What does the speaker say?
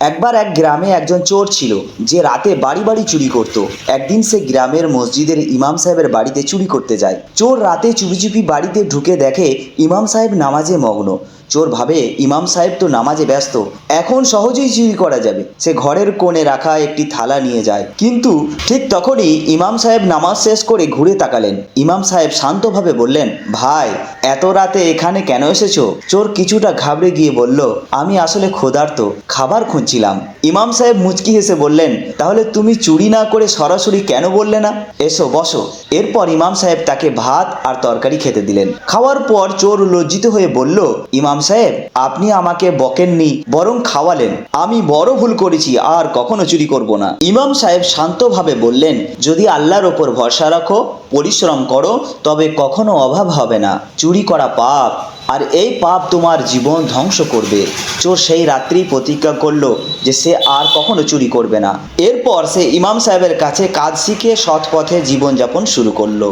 একবার এক গ্রামে একজন চোর ছিল, যে রাতে বাড়ি বাড়ি চুরি করত। একদিন সে গ্রামের মসজিদের ইমাম সাহেবের বাড়িতে চুরি করতে যায়। চোর রাতে চুপি চুপি বাড়িতে ঢুকে দেখে ইমাম সাহেব নামাজে মগ্ন। চোর ভাবে ইমাম সাহেব তো নামাজে ব্যস্ত, এখন সহজেই চুরি করা যাবে। সে ঘরের কোণে রাখা একটি থালা নিয়ে যায়। কিন্তু ঠিক তখনই ইমাম সাহেব নামাজ শেষ করে ঘুরে তাকালেন। ইমাম সাহেব শান্তভাবে বললেন, ভাই, এত রাতে এখানে কেন এসেছ? চোর কিছুটা ঘাবড়ে গিয়ে বলল, আমি আসলে ক্ষুধার্ত, খাবার খুঁজছিলাম। ইমাম সাহেব মুচকি হেসে বললেন, তাহলে তুমি চুরি না করে সরাসরি কেন বললে না? এসো, বসো। এরপর ইমাম সাহেব তাকে ভাত আর তরকারি খেতে দিলেন। খাওয়ার পর চোর লজ্জিত হয়ে বলল, ইমাম সাহেব, আপনি আমাকে বকেননি, বরং খাওয়ালেন। আমি বড় ভুল করেছি, আর কখনো চুরি করব না। ইমাম সাহেব শান্তভাবে বললেন, যদি আল্লাহর ওপর ভরসা রাখো, পরিশ্রম করো, তবে কখনো অভাব হবে না। চুরি করা পাপ, আর এই পাপ তোমার জীবন ধ্বংস করবে। চোর সেই রাত্রি প্রতিজ্ঞা করল যে সে আর কখনো চুরি করবে না। এরপর সে ইমাম সাহেবের কাছে কাজ শিখে সৎ পথে জীবনযাপন শুরু করল।